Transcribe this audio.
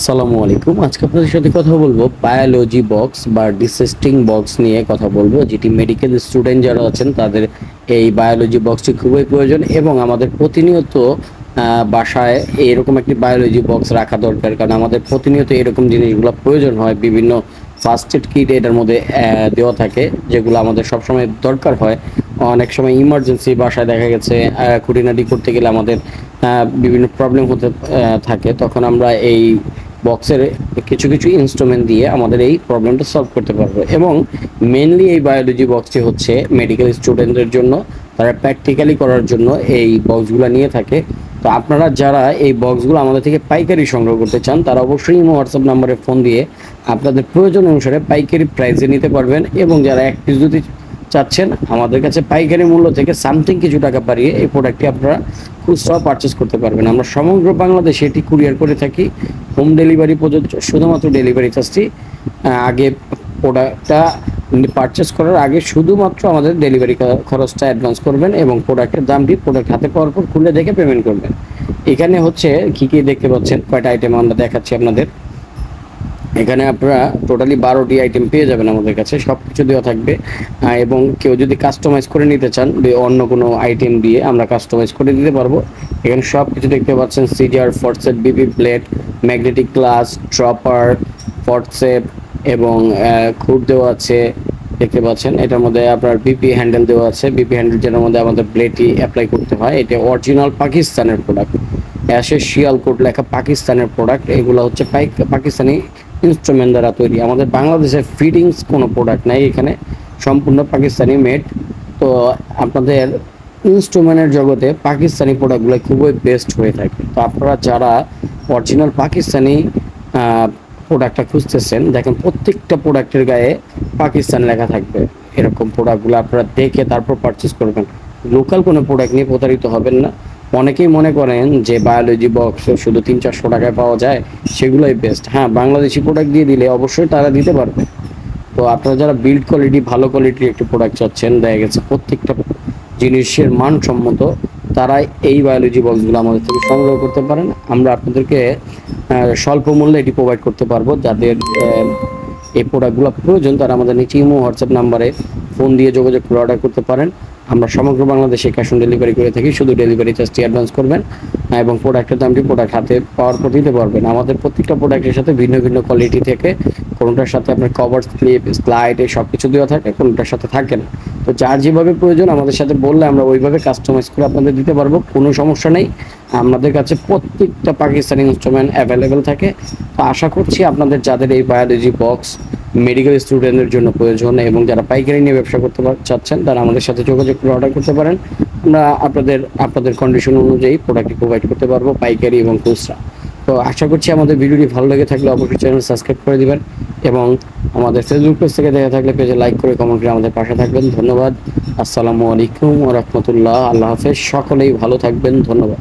আসসালামু আলাইকুম। আজকে আপনাদের সাথে কথা বলব বায়োলজি বক্স বা ডিসেস্টিং বক্স নিয়ে কথা বলব। যেটি মেডিকেল স্টুডেন্ট যারা আছেন, তাদের এই বায়োলজি বক্সটি খুবই প্রয়োজন এবং আমাদের প্রতিনিয়ত বাসায় এরকম একটি বায়োলজি বক্স রাখা দরকার। কারণ আমাদের প্রতিনিয়ত এরকম জিনিসগুলো প্রয়োজন হয়। বিভিন্ন ফার্স্ট এড কিট এটার মধ্যে দেওয়া থাকে, যেগুলো আমাদের সবসময় দরকার হয়। অনেক সময় ইমার্জেন্সি বাসায় দেখা গেছে খুঁটিনাটি করতে গেলে আমাদের বিভিন্ন প্রবলেম হতে থাকে। তখন আমরা এই বক্সের কিছু কিছু ইনস্ট্রুমেন্ট দিয়ে আমাদের এই প্রবলেমটা সলভ করতে পারব। এবং মেনলি এই বায়োলজি বক্সটি হচ্ছে মেডিকেল স্টুডেন্টদের জন্য, তারা প্র্যাকটিক্যালি করার জন্য এই বক্সগুলো নিয়ে থাকে। তো আপনারা যারা এই বক্সগুলো আমাদের থেকে পাইকারি সংগ্রহ করতে চান, তারা অবশ্যই হোয়াটসঅ্যাপ নাম্বারে ফোন দিয়ে আপনাদের প্রয়োজন অনুসারে পাইকারি প্রাইসে নিতে পারবেন। এবং যারা এক পিস যদি চাচ্ছেন, আমাদের কাছে পাইকারি মূল্য থেকে সামথিং কিছু টাকা বাড়িয়ে এই প্রোডাক্টটি আপনারা খুচরাও পারচেস করতে পারবেন। আমরা সমগ্র বাংলাদেশে এটি কুরিয়ার করে থাকি হোম ডেলিভারি প্রযোজ্য শুধুমাত্র ডেলিভারি চার্জটি আগে প্রোডাক্টটা পারচেস করার আগে শুধুমাত্র আমাদের ডেলিভারি খরচটা অ্যাডভান্স করবেন এবং প্রোডাক্টের দামটি প্রোডাক্ট হাতে পাওয়ার পর খুলে দেখে পেমেন্ট করবেন। এখানে হচ্ছে কী কী দেখতে পাচ্ছেন, কয়টা আইটেম আমরা দেখাচ্ছি আপনাদের। এখানে আপনারা টোটালি বারোটি আইটেম পেয়ে যাবেন আমাদের কাছে সব কিছু দেওয়া থাকবে। এবং কেউ যদি কাস্টমাইজ করে নিতে চান অন্য কোনো আইটেম দিয়ে আমরা কাস্টমাইজ করে দিতে পারব। এখানে সব কিছু দেখতে পাচ্ছেন সিজার ফটসেট বিপি প্লেট ম্যাগনেটিক ক্লাস ট্রপার ফটসেপ এবং খুঁট দেওয়া আছে, দেখতে পাচ্ছেন। এটার মধ্যে আপনার বিপি হ্যান্ডেল দেওয়া আছে। বিপি হ্যান্ডেল যেটার মধ্যে আমাদের ব্লেডটি অ্যাপ্লাই করতে হয়। এটা অরিজিনাল পাকিস্তানের প্রোডাক্ট অ্যাশের শিয়াল কোড লেখা পাকিস্তানের প্রোডাক্ট এগুলো হচ্ছে পাকিস্তানি ইনস্ট্রুমেন্ট দ্বারা তৈরি। আমাদের বাংলাদেশের ফিটিংস কোনো প্রোডাক্ট নাই, এখানে সম্পূর্ণ পাকিস্তানি মেড তো আপনাদের ইনস্ট্রুমেন্টের জগতে পাকিস্তানি প্রোডাক্টগুলো খুবই বেস্ট হয়ে থাকে। তো আপনারা যারা অরিজিনাল পাকিস্তানি প্রোডাক্টটা খুঁজতেছেন, দেখেন প্রত্যেকটা প্রোডাক্টের গায়ে পাকিস্তান লেখা থাকবে। এরকম প্রোডাক্টগুলো আপনারা দেখে তারপর পারচেস করবেন। লোকাল কোনো প্রোডাক্ট নিয়ে প্রতারিত হবেন না। অনেকেই মনে করেন যে বায়োলজি বক্স শুধু তিন, চারশো টাকায় পাওয়া যায়, সেগুলোই বেস্ট হ্যাঁ বাংলাদেশি প্রোডাক্ট দিয়ে দিলে অবশ্যই তারা দিতে পারবে। তো আপনারা যারা বিল্ড কোয়ালিটি ভালো কোয়ালিটির একটি প্রোডাক্ট চাচ্ছেন, দেখা গেছে প্রত্যেকটা জিনিসের মানসম্মত তারা এই বায়োলজি বক্সগুলো আমাদের থেকে সংগ্রহ করতে পারেন। আমরা আপনাদেরকে স্বল্প মূল্যে এটি প্রোভাইড করতে পারব। যাদের এই প্রোডাক্টগুলো প্রয়োজন, তারা আমাদের নিচে ইমো, হোয়াটসঅ্যাপ নাম্বারে ফোন দিয়ে যোগাযোগ করে অর্ডার করতে পারেন। আমরা সমগ্র বাংলাদেশে ক্যাশ অন ডেলিভারি করে থাকি, শুধু ডেলিভারি চার্জটি অ্যাডভান্স করবেন এবং প্রোডাক্টের দামটি প্রোডাক্ট হাতে পাওয়ার পর দিতে পারবেন। আমাদের প্রত্যেকটা প্রোডাক্টের সাথে ভিন্ন ভিন্ন কোয়ালিটি থেকে, কোনোটার সাথে আপনার কভার স্লিপ স্লাইড এই সব কিছু দেওয়া থাকে, কোনোটার সাথে থাকে না। তো যার যেভাবে প্রয়োজন আমাদের সাথে বললে আমরা ওইভাবে কাস্টমাইজ করে আপনাদের দিতে পারব, কোনো সমস্যা নেই। আমাদের কাছে প্রত্যেকটা পাকিস্তানি ইনস্ট্রুমেন্ট অ্যাভেলেবেল থাকে। তো আশা করছি আপনাদের যাদের এই বায়োলজি বক্স মেডিকেল স্টুডেন্টদের জন্য প্রয়োজন এবং যারা পাইকারি নিয়ে ব্যবসা করতে চাচ্ছেন, তারা আমাদের সাথে যোগাযোগ করে অর্ডার করতে পারেন। আমরা আপনাদের আপনাদের কন্ডিশন অনুযায়ী প্রোডাক্টটি প্রোভাইড করতে পারব, পাইকারি এবং খুচরা। তো আশা করছি আমাদের ভিডিওটি ভালো লেগে থাকলে অবশ্যই চ্যানেল সাবস্ক্রাইব করে দেবেন এবং আমাদের ফেসবুক পেজ থেকে দেখা থাকলে পেজে লাইক করে কমেন্ট করে আমাদের পাশে থাকবেন। ধন্যবাদ। আসসালামু আলাইকুম রহমতুল্লাহ। আল্লাহ হাফেজ। সকলেই ভালো থাকবেন। ধন্যবাদ।